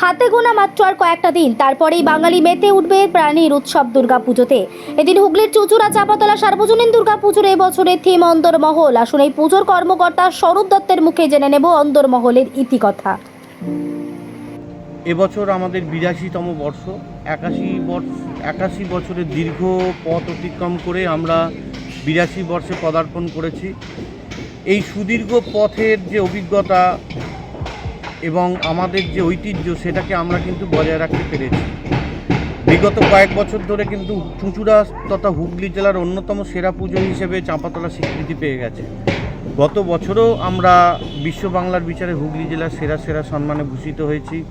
হাতে গোনা মাত্র আর কয়েকটা দিন, তারপরেই বাঙালি মেতে উঠবে প্রাণীর উৎসব দুর্গাপুজোতে। এদিন হুগলির চুচুড়া, চাপাতলা, সার্বজনীন দুর্গাপুজোর এবছরের থিম অন্দরমহল। আসুন এই পুজোর কর্মকর্তা স্বরূপ দত্তের মুখে জেনে নেব অন্দরমহলের ইতিকথা। এবছর আমাদের বিরাশিতম বর্ষ। একাশি বর্ষ, একাশি বছরের দীর্ঘ পথ অতিক্রম করে আমরা বিরাশি বর্ষে পদার্পণ করেছি। এই সুদীর্ঘ পথের যে অভিজ্ঞতা এবং আমাদের যে ঐতিহ্য সেটাকে আমরা কিন্তু বজায় রাখতে পেরেছি। বিগত কয়েক বছর ধরে কিন্তু চুঁচুড়া তথা হুগলি জেলার অন্যতম সেরা পুজো হিসেবে চাঁপাতলা স্বীকৃতি পেয়ে গেছে। গত বছরও আমরা বিশ্ব বাংলার বিচারে হুগলি জেলার সেরা সেরা সম্মানে ভূষিত হয়েছি।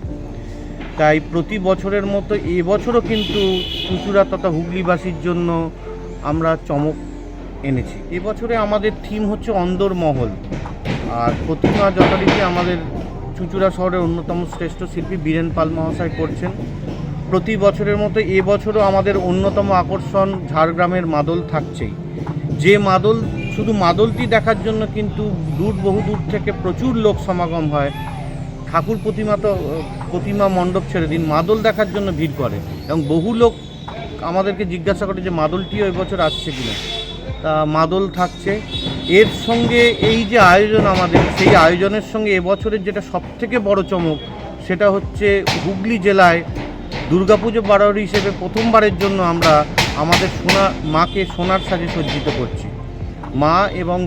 তাই প্রতি বছরের মতো এবছরও কিন্তু চুচুড়া তথা হুগলিবাসীর জন্য আমরা চমক এনেছি। এবছরে আমাদের থিম হচ্ছে অন্দরমহল। আর প্রতিমা যথারীতি আমাদের চুচুড়া শহরের অন্যতম শ্রেষ্ঠ শিল্পী বীরেন পাল মহাশয় করছেন। প্রতি বছরের মতো এবছরও আমাদের অন্যতম আকর্ষণ ঝাড়গ্রামের মাদল থাকছেই। যে মাদল, শুধু মাদলটি দেখার জন্য কিন্তু দূর, বহু দূর থেকে প্রচুর লোক সমাগম হয়। ঠাকুর প্রতিমা তো, প্রতিমা মণ্ডপ ছেড়ে দিন, মাদল দেখার জন্য ভিড় করে এবং বহু লোক আমাদেরকে জিজ্ঞাসা করে যে মাদলটিও এবছর আসছে কিনা। তা মাদল থাকছে। এর সঙ্গে এই যে আয়োজন আমাদের, সেই আয়োজনের সঙ্গে এবছরের যেটা সবথেকে বড় চমক, সেটা হচ্ছে হুগলি জেলায় দুর্গাপুজো বারোয়ারি হিসেবে প্রথমবারের জন্য আমরা আমাদের সোনা, মাকে সোনার সাজে সজ্জিত করছি। মা এবং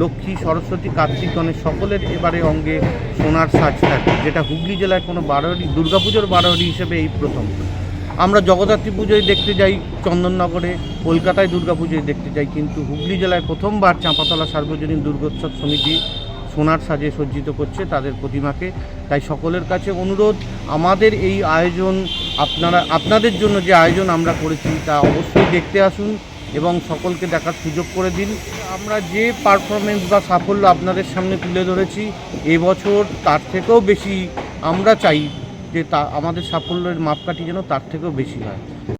লক্ষ্মী, সরস্বতী, কার্তিক, গণেশ সকলের এবারে অঙ্গে সোনার সাজ থাকে, যেটা হুগলি জেলায় কোনো বারোয়ারি, দুর্গাপুজোর বারোয়ারি হিসেবে এই প্রথম। আমরা জগদ্ধাত্রী পুজোয় দেখতে যাই চন্দননগরে, কলকাতায় দুর্গা পুজোয় দেখতে যাই, কিন্তু হুগলি জেলায় প্রথমবার চাঁপাতলা সার্বজনীন দুর্গোৎসব সমিতি সোনার সাজে সজ্জিত করছে তাদের প্রতিমাকে। তাই সকলের কাছে অনুরোধ, আমাদের এই আয়োজন আপনারা, আপনাদের জন্য যে আয়োজন আমরা করেছি তা অবশ্যই দেখতে আসুন এবং সকলকে দেখার সুযোগ করে দিন। আমরা যে পারফরমেন্স বা সাফল্য আপনাদের সামনে তুলে ধরেছি, এবছর তার থেকেও বেশি আমরা চাই যে তা আমাদের সাফল্যের মাপকাঠি যেন তার থেকেও বেশি হয়।